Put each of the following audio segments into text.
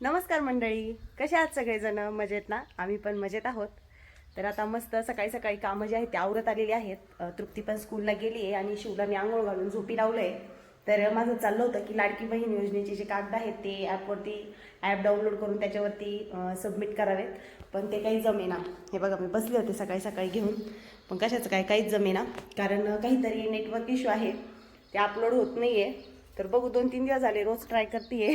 नमस्कार मंडळी. कसे आहात सगळेजण? मजेत ना? आम्ही पण मजेत आहोत. तर आता मस्त सकाळी सकाळी कामं जी आहेत ते आवरत आलेली आहेत. तृप्ती पण स्कूलला गेली आहे आणि शिवला मी आंघोळ घालून झोपी लावलं आहे तर माझं चाललं होतं की लाडकी बहीण योजनेचे जे कागद आहेत ते ॲपवरती ॲप डाउनलोड करून त्याच्यावरती सबमिट करावेत. पण ते काही जमेना. हे बघा मी बसले होते सकाळी सकाळी घेऊन. पण कशाचं काय? काहीच जमेना. कारण काहीतरी नेटवर्क इश्यू आहे. ते अपलोड होत नाही आहे तर बघू दोन तीन दिवस झाले रोज ट्राय करते आहे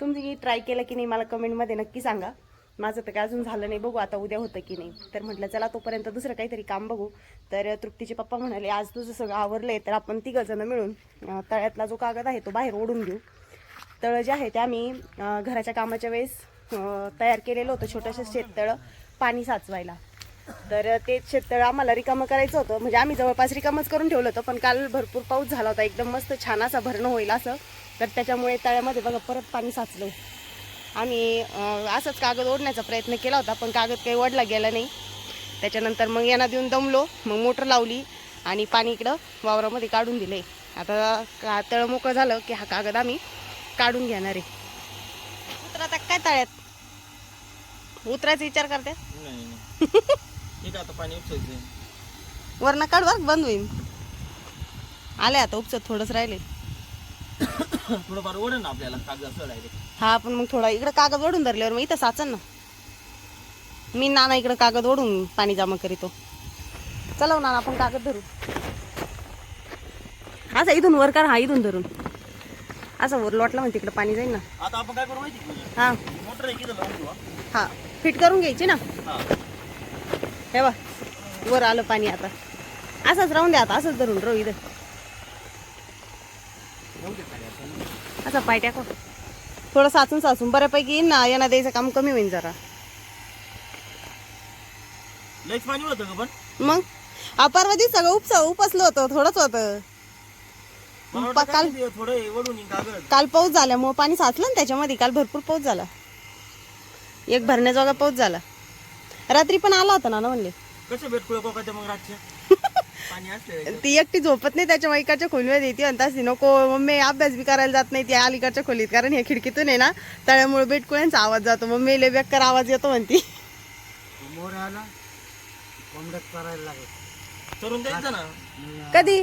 तुम्ही ट्राय केलं की नाही मला कमेंटमध्ये नक्की सांगा. माझं तर काय अजून झालं नाही. बघू आता उद्या होतं की नाही. तर म्हटलं चला तोपर्यंत दुसरं काहीतरी काम बघू. तर तृप्तीचे पप्पा म्हणाले आज तुझं सगळं आवरलं आहे तर आपण तिघंजणं मिळून तळ्यातला जो कागद आहे तो बाहेर ओढून घेऊ. तळं जे आहे ते आम्ही घराच्या कामाच्या वेळेस तयार केलेलं होतं छोटंसं शेततळं पाणी साचवायला. तर ते शेततळं आम्हाला रिकामं करायचं होतं. म्हणजे आम्ही जवळपास रिकामच करून ठेवलं होतं पण काल भरपूर पाऊस झाला होता. एकदम मस्त छान असा भरणं होईल असं. तर त्याच्यामुळे तळ्यामध्ये बघा परत पाणी साचलं आम्ही असंच कागद ओढण्याचा प्रयत्न केला होता पण कागद काही ओढला गेला नाही. त्याच्यानंतर मग यांना देऊन दमलो मग मोटर लावली आणि पाणी इकडं वावरामध्ये काढून दिले आता का तळ मोकळं झालं की हा कागद आम्ही काढून घेणार आहे. उतरा आता काय तळ्यात? उतरायचा विचार करते? ठीक आहे आता पाणी उपसायचं वरनं काढ बरं बंद होईल आले आता उपचत थोडंच राहिले. थोडंफार ओढ ना आपल्याला कागद हा पण मग थोडा इकडं कागद ओढून धरल्यावर मग इथं साचन ना. मी नाना इकडं कागद ओढून पाणी जमा करीतो. चला हो नाना आपण कागद धरू. असा इथून वर काढ हा इथून धरून. असं वर लोटला म्हणजे तिकडं पाणी जाईल ना. आता आपण काय करू माहिती हा. मोटर आहे? हा. फिट करून घ्यायची ना? हा. हे बा वर आलं पाणी आता. असंच राहून द्या आता असंच धरून राहू इथं. असा पाय टाको. थोडं साचून साचून बऱ्यापैकी येईन ना यांना द्यायचं काम कमी होईल जरा. पाणी होतं का पण? मग? अपारवादी सगळं उपस उपसलं होतं थोडंच होतं. मला पा- वाटलं काल- काय ते थोडं हे ओढून येईन कागद. काल पाऊस झाल्यामुळं पाणी साचलं ना त्याच्यामध्ये काल भरपूर पाऊस झाला. एक भरण्याजोगा पाऊस झाला. रात्री पण आला होता ना ना म्हणले. कसे भेटकुळे मग रातच्या? पाणी असले ती एकटी झोपत नाही त्याच्या इकडच्या खोलीमध्ये येते आणि तशी नको मम्मी अभ्यास बी करायला जात नाही ती अलीकडच्या खोलीत. कारण हे खिडकीतून आहे ना तळ्यामुळे बेटकुळ्यांचा आवाज जातो. मम्मी लय बेकार आवाज येतो म्हणती. मोर आला कोंबड्यात करायला लागत तरुण द्यायचं ना? कधी?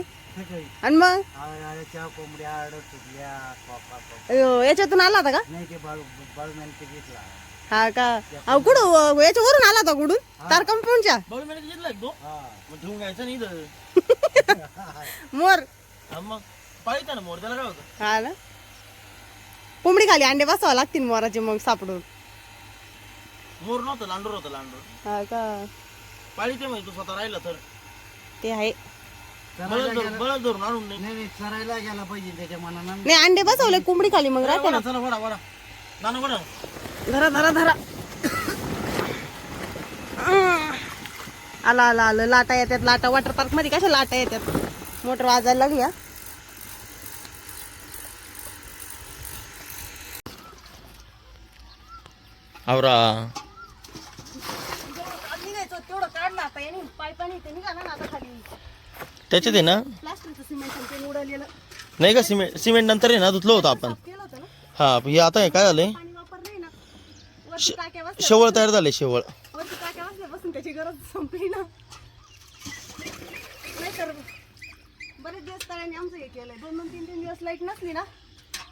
आणि मग? कोंबड्या याच्यातून आला होता का? नाही ते बाळू बाळूमॅन ते घेतला. हा का? अहो कुठं अ, याच्यावरून आला होता कुठून? तार कंपाऊंडच्या? बाबा मी घेतला एक दो हा. मग ठेवून घ्यायचं नाही इथं. मोर. हा मग पाळीता ना मोर त्याला काय होतं? हा ना. कोंबडी खाली अंडे बसावं लागतील मोराचे मग सापडून. मोर नव्हतं लांडोर होतं लांडोर. हा का? पाळीते म्हणजे तू स्वतः राहिला तर. ते आहे. बळद चरायला धरून गेला बळद धरून आणून नाही नाही नाही चरायला गेला पाहिजे त्याच्या मनानं. नाही अंडे बसवले कोंबडी खाली मग राहते ना. वडा वडा. नाना वडा. धरा धरा धरा. आला आला आलं. लाटा येतात. लाटा वॉटर पार्कमध्ये कशा लाटा येतात? मोटर वाजायला लागली आवरा. निघायचं तेवढं काढलं आता ते निघाला ना आता खाली त्याच्यात आहे ना? प्लास्टिकचं सिमेंट ते उडवलेलं नाही का सिमेंट सिमेंट नंतर आहे ना धुतलं होतं आपण. केलं होतं ना हा हे आता हे काय झालंय? वरती टाक्या बसल्या शेवळ तयार झाले शेवळ. वरती टाक्या बसल्यापासून त्याची गरज संपली ना. नाही तर बरेच दिवस तळ्याने आमचं हे केलंय. दोन दोन तीन तीन दिवस लाइट नसली ना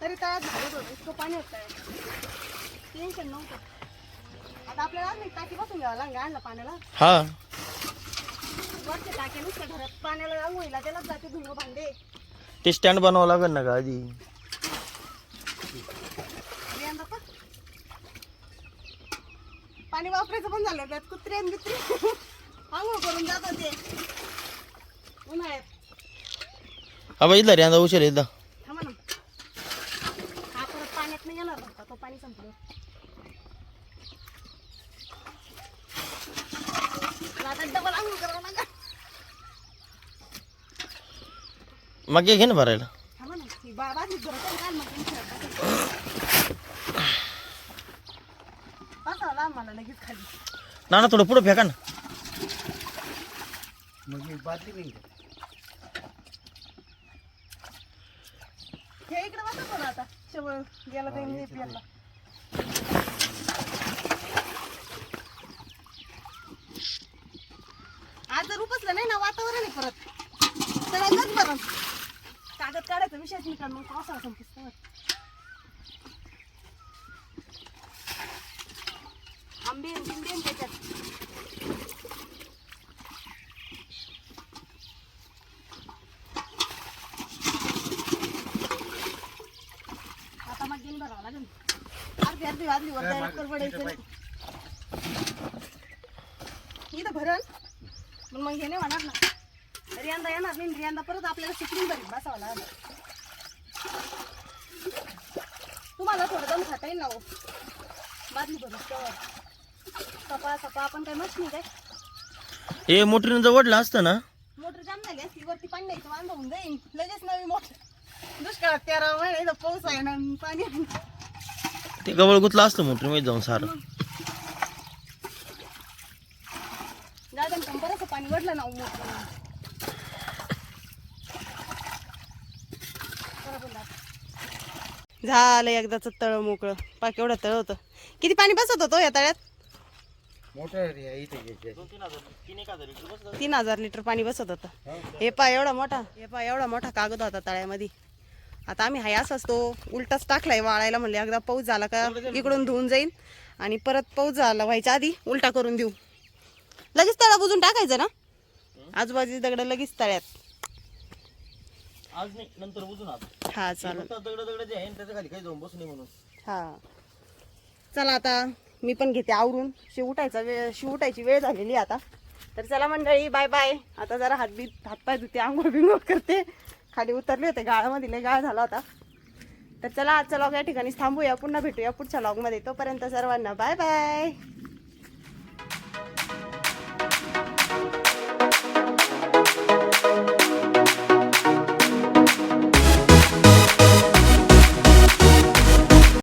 तरी तळ्यात घालत होतं. इतकं पाणी होत तळ्यात. टेन्शन नव्हतं. आता आपल्याला नाही टाकी बसून घ्यावं लागेल आणलं पाण्याला. हा. वरच्या टाक्या नुसत्या घरात पाण्याला आंघोळीला त्यालाच जाते धुणं भांडे. ते स्टँड बनवावं लागेल ना का आधी यंदा का पाणी वापरायचं पण झालं त्यात कुत्रे आणि बित्रे. आंघोळ करून जात होते उन्हाळ्यात. बाई इथला रे आता उशीर एकदा थांबा ना. हा परत पाण्यात नाही येणार तो पाणी संपलं. आता डबल आंघोळ करावं लागेल. मग घे ना भरायला. थांबा ना. ही बा बाजूच भरत आहे ना, मग ना मला खाली. थोडं पुढं फेका ना. हे इकडे आता. गेला आज जर उपसलं नाही ना वातावरण आहे परत. बरं कागद काढायचं विषयच निकाल मग पावसाळा संपत अर्धी अर्धी वाजली वर जायला परवडायचं नाही. इथं भरण. पण मग हे नाही होणार ना. रियांदा येणार नाही रियांदा परत आपल्याला शिकून भरीत बसावं लागलं. तुम्हाला थोडं दम खाता येईल ना हो. बादली भरून तेव्हा सपा सपा आपण काय मशीन काय? हे मोटरीनं जर ओढलं असतं ना? मोटर जाम झाली असती वरती पाणी द्यायचं वांदा होऊन जाईन. लगेच नवी मोटर. दुष्काळात तेरा महिने इथं पाऊस आहे ना आणि पाणी आहे. ते गवळ गुतलं असतं मोटरीमध्ये जाऊन सारं. दादा पण बरंच पाणी वडलं ना मोटर झालं एकदाच तळ मोकळं. पाक एवढं तळ होतं. किती पाणी बसत होतं या तळ्यात? मोटर इथे घ्यायचे तीन हजार लिटर पाणी बसत होतं. हे पा एवढा मोठा हे पा एवढा मोठा कागद होता तळ्यामध्ये. आता आम्ही हाय असाच तो उलटाच टाकलाय वाळायला म्हणले एकदा पाऊस झाला का इकडून धुवून जाईल आणि परत पाऊस झाला व्हायच्या आधी उलटा करून देऊ. लगेच तळा बुजून टाकायचं ना? आजूबाजूची दगड लगेच तळ्यात. आज नाही नंतर बुजून आता हा चालेल. दगड दगड जे आहे ना, त्याच्याखाली काही जाऊन बसू नये म्हणून. हा. चला आता मी पण घेते आवरून. शिव उठायचा वेळ शिव उठायची वेळ झालेली आता. तर चला मंडळी बाय बाय आता जरा हात बी हातपाय धुते आंघोळ बिंघोळ करते. खाली उतरले होते. गाळामध्ये लय गाळ झाला होता. तर चला आजचा लॉग या ठिकाणी थांबूया. पुन्हा भेटूया पुढच्या लॉगमध्ये तोपर्यंत सर्वांना बाय बाय